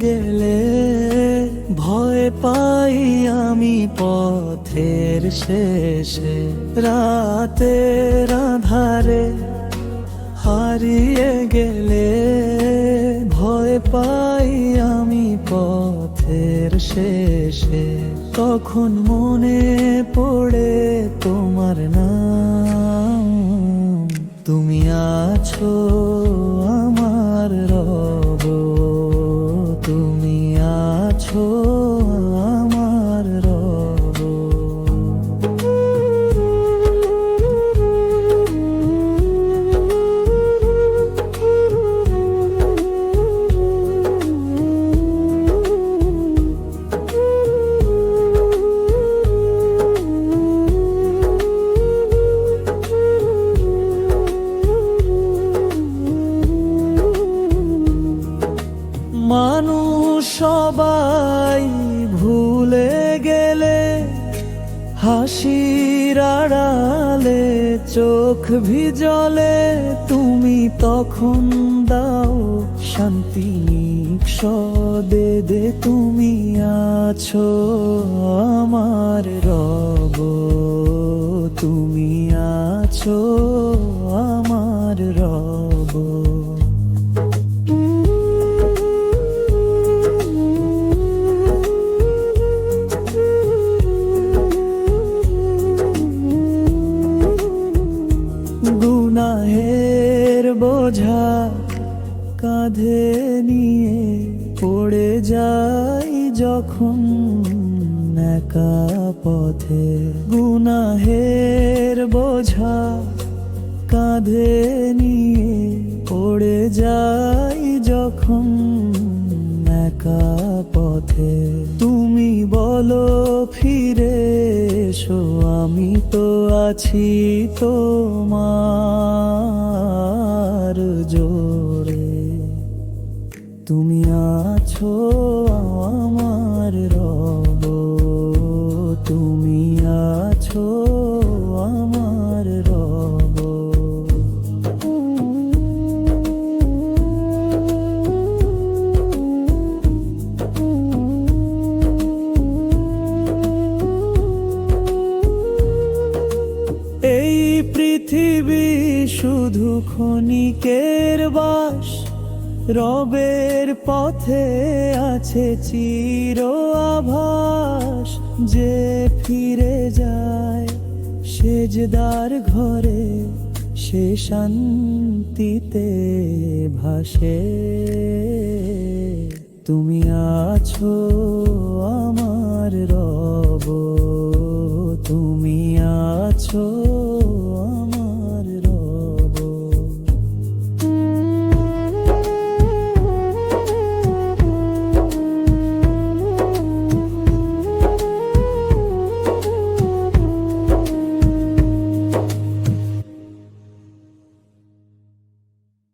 গেলে ভয় পাই আমি পথের শেষে। রাতের আধারে হারিয়ে গেলে ভয় পাই আমি পথের শেষে। তখন মনে পড়ে তোমার নাম। তুমি আছো আমার সবাই ভুলে গেলে হাসির আড়ালে চোখ ভিজলে তুমি তখন দাও শান্তি সদে দে তুমি আছো আমার রব, তুমি আছো কাঁধে নিয়ে পড়ে যাই যখন একা পথে। গুনাহের বোঝা কাঁধে নিয়ে পড়ে যাই যখন একা পথে। তুমি বলো, ফিরে এসো, আমি তো আছি তোমার। পৃথিবী শুধু ক্ষণিকের বাস, রবের পথে আছে চির আভাস। যে ফিরে যায় সেজদার ঘরে, সে শান্তিতে ভাসে। তুমি আছো আমার রব